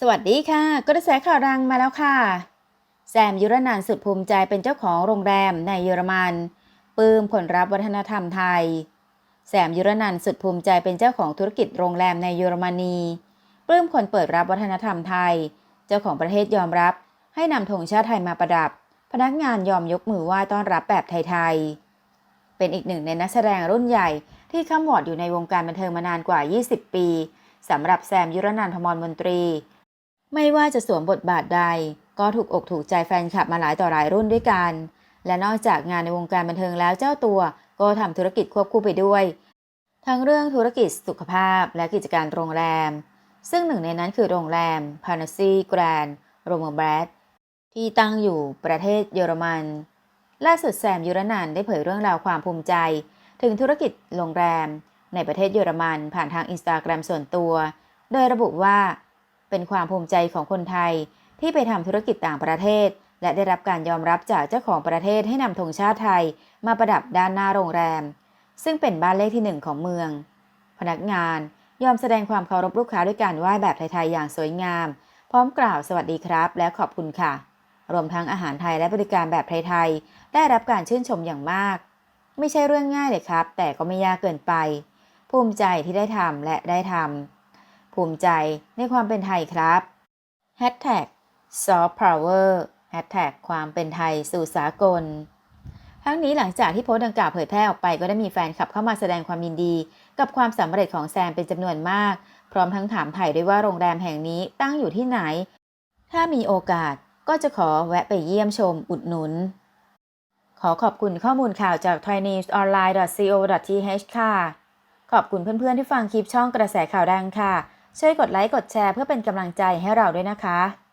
สวัสดีค่ะ กระแสข่าวดังมาแล้วค่ะ แซมยุรนันสุดภูมิใจเป็นเจ้าของโรงแรมในเยอรมันปลื้มผลรับวัฒนธรรมไทย แซมยุรนันสุดภูมิใจเป็นเจ้าของธุรกิจโรงแรมในเยอรมนีปลื้มคนเปิดรับวัฒนธรรมไทย เจ้าของประเทศยอมรับ ให้นำธงชาติไทยมาประดับ พนักงานยอมยกมือไหว้ต้อนรับแบบไทยๆเป็นอีกหนึ่งในนักแสดงรุ่นใหญ่ที่ข้ามวอดอยู่ในวงการบันเทิงมานานกว่า 20 ปีสำหรับแซมยุรนันพมรมนตรี ไม่ว่าจะสวมบทบาทใด ก็ถูกอกถูกใจแฟนคลับมาหลายต่อหลายรุ่นด้วยกัน และนอกจากงานในวงการบันเทิงแล้วเจ้าตัวก็ทำธุรกิจควบคู่ไปด้วย ทั้งเรื่องธุรกิจสุขภาพและกิจการโรงแรม ซึ่งหนึ่งในนั้นคือโรงแรม p a n a s y Grand r o m a b r a d ที่ตั้งอยู่ประเทศเยอรมัน ล่าสุดแซมยุรนันได้เผยเรื่องราวความภูมิใจ ถึงธุรกิจโรงแรม ในประเทศเยอรมันผ่านทางอินสตาแกรมส่วนตัว โดยระบุว่า เป็นความภูมิใจของคนไทยที่ไปทำธุรกิจต่างประเทศ และได้รับการยอมรับจากเจ้าของประเทศให้นำธงชาติไทยมาประดับด้านหน้าโรงแรม ซึ่งเป็นบ้านเลขที่หนึ่งของเมือง พนักงานยอมแสดงความเคารพลูกค้าด้วยการไหว้แบบไทยๆอย่างสวยงาม พร้อมกล่าวสวัสดีครับ และขอบคุณค่ะ รวมทั้งอาหารไทยและบริการแบบไทยๆได้รับการชื่นชมอย่างมาก ไม่ใช่เรื่องง่ายเลยครับ แต่ก็ไม่ยากเกินไป ภูมิใจที่ได้ทำและได้ทำ ภูมิใจในความเป็นไทยครับ Hashtag Soft Power Hashtag ความเป็นไทยสู่สากล ทั้งนี้หลังจากที่โพสต์ดังกล่าวเผยแพร่ออกไปก็ได้มีแฟนคลับเข้ามาแสดงความยินดี กับความสำเร็จของแซมเป็นจำนวนมาก พร้อมทั้งถามไถ่ด้วยว่าโรงแรมแห่งนี้ตั้งอยู่ที่ไหน ถ้ามีโอกาสก็จะขอแวะไปเยี่ยมชมอุดหนุน ขอขอบคุณข้อมูลข่าวจาก thainewsonline.co.th ค่ะ ขอบคุณเพื่อนๆที่ฟังคลิปช่องกระแสข่าวดังค่ะ ช่วยกดไลค์กดแชร์เพื่อเป็นกำลังใจให้เราด้วยนะคะ